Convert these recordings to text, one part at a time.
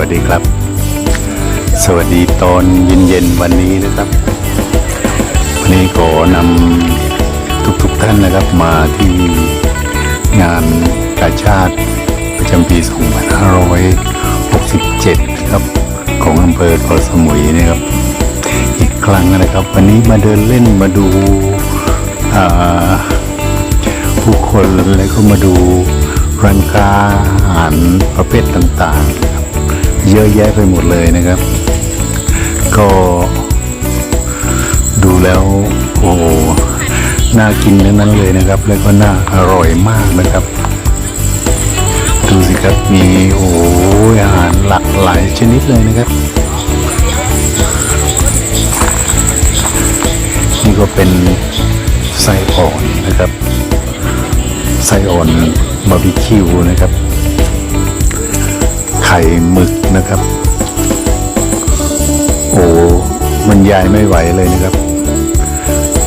วัสดีครับ สวัสดีตอนเย็นๆวันนี้นะครับ วันนี้ขอนำทุกๆท่านนะครับมาที่งานกาชาติประจำปี 2567 นะครับ ของอำเภอเกาะสมุยนะครับ อีกครั้งนะครับ วันนี้มาเดินเล่นมาดูาผู้คนแล้วก็มาดูร้านค้าอาหารประเภทต่างๆ เยอะแยะไปหมดเลยนะครับ ก็ดูแล้วโอ้หน่ากินทั้งนั้นเลยนะครับ แล้วก็น่าอร่อยมากนะครับ ดูสิครับมีโอ้หอาหารหลากหลายชนิดเลยนะครับ นี่ก็เป็นไส้อ่อนนะครับไส้อ่อนบาร์บีคิวนะครับ ไข่หมึกนะครับ โอ้มันยายไม่ไหวเลยนะครับ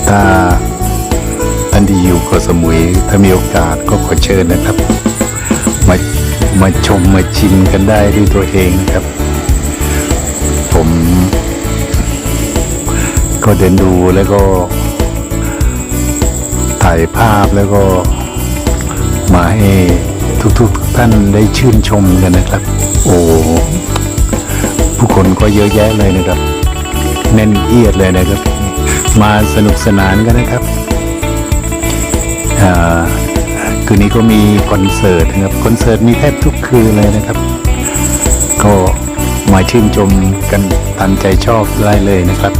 ถ้าท่านที่อยู่เกาะสมุยถ้ามีโอกาสก็ขอเชิญนะครับ มามาชมมาชิมกันได้ด้วยตัวเองนะครับ ผมก็เดินดูแล้วก็ ถ่ายภาพแล้วก็มาให้ ทุกๆท่านได้ชื่นชมกันนะครับ โอ้ผู้คนก็เยอะแยะเลยนะครับ แน่นเอียดเลยนะครับ มาสนุกสนานกันนะครับอ่าคืนนี้ก็มีคอนเสิร์ตนะครับคอนเสิร์ตมีแทบทุกคืนเลยนะครับ ก็มาชื่นชมกันตามใจชอบได้เลยนะครับ